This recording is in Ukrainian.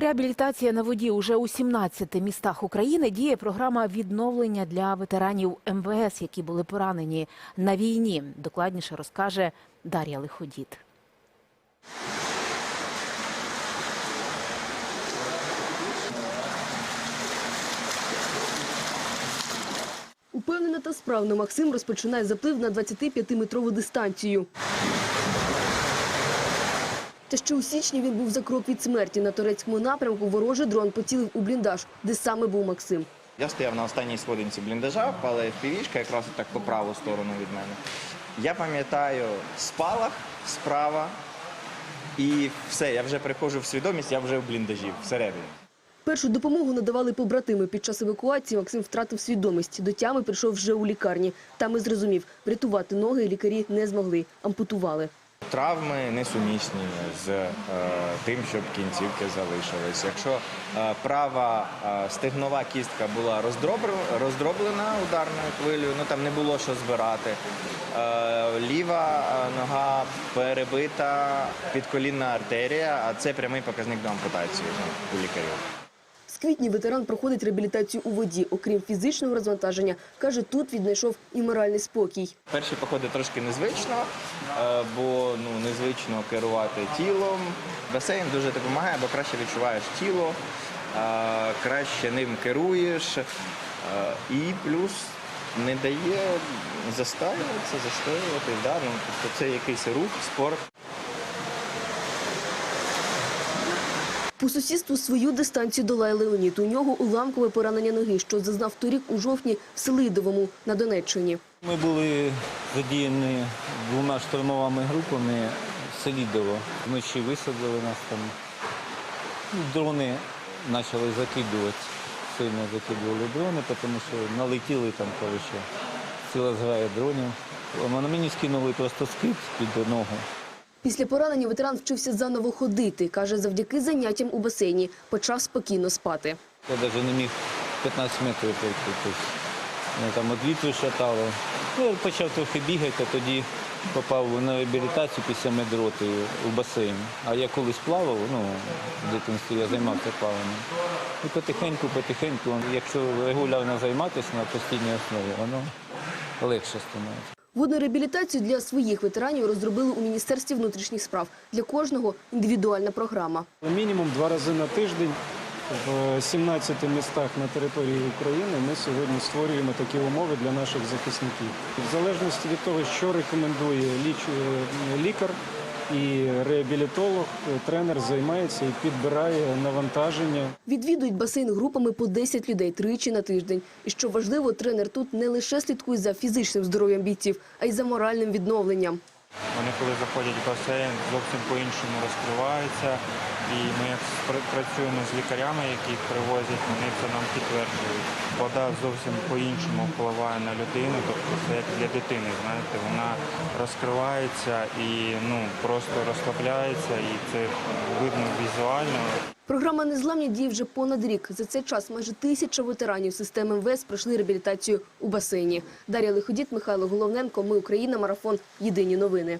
Реабілітація на воді уже у 17 містах України діє програма відновлення для ветеранів МВС, які були поранені на війні. Докладніше розкаже Дар'я Лиходіт. Упевнено та справно Максим розпочинає заплив на 25-метрову дистанцію. Та ще у січні він був за крок від смерті. На турецькому напрямку ворожий дрон поцілив у бліндаж, де саме був Максим. Я стояв на останній сходинці бліндажа, але півішка якраз так по праву сторону від мене. Я пам'ятаю спалах справа, і все, я вже приходжу в свідомість, я вже в бліндажі всередині. Першу допомогу надавали побратими. Під час евакуації Максим втратив свідомість. До тями прийшов вже у лікарні. Там і зрозумів, врятувати ноги лікарі не змогли, ампутували. Травми несумісні з е, тим, щоб кінцівки залишились. Якщо е, права е, стегнова кістка була роздроблена ударною хвилею, ну там не було що збирати. Е, ліва е, нога перебита підколінна артерія, а це прямий показник до ампутації ну, у лікарів. З квітня ветеран проходить реабілітацію у воді. Окрім фізичного розвантаження, каже, тут віднайшов і моральний спокій. Перші походи трошки незвично, е, бо ну незвично керувати тілом. Басейн дуже допомагає, бо краще відчуваєш тіло, е, краще ним керуєш, е, і плюс не дає застаюватися, застоювати. Да? Ну, тобто це якийсь рух, спорт. По сусідству свою дистанцію долає Леонід. У нього уламкове поранення ноги, що зазнав торік у жовтні в Селидовому на Донеччині. Ми були задіяні двома штурмовими групами в Селідово. Вночі висадили нас там. Ну, Дрони почали закидувати. Сильно закидували дрони, тому що налетіли там, коротше, ціла зграя дронів. Мені скинули просто скид під ногу. Після поранення ветеран вчився заново ходити. Каже, завдяки заняттям у басейні почав спокійно спати. Я навіть не міг 15 метрів пройти. Мене там від шатало. Ну, почав трохи бігати, а тоді попав на реабілітацію після медроти у басейн. А я колись плавав, ну, в дитинстві я займався плаванням. І потихеньку, потихеньку, якщо регулярно займатися на постійній основі, воно легше становиться. Водну реабілітацію для своїх ветеранів розробили у Міністерстві внутрішніх справ. Для кожного індивідуальна програма. Мінімум два рази на тиждень в 17 містах на території України ми сьогодні створюємо такі умови для наших захисників. В залежності від того, що рекомендує е, лікар і реабілітолог, е, тренер займається і підбирає навантаження. Відвідують басейн групами по 10 людей тричі на тиждень. І що важливо, тренер тут не лише слідкує за фізичним здоров'ям бійців, а й за моральним відновленням. Вони коли заходять в басейн, зовсім по-іншому розкриваються. І ми працюємо з лікарями, які їх привозять, вони це нам підтверджують. Вода зовсім по-іншому впливає на людину, тобто це як для дитини, знаєте, вона розкривається і ну просто розслабляється, і це видно візуально. Програма «Незламні» діє вже понад рік. За цей час майже тисяча ветеранів системи МВС пройшли реабілітацію у басейні. Дар'я Лиходіт, Михайло Головненко. Ми Україна. Марафон. Єдині новини.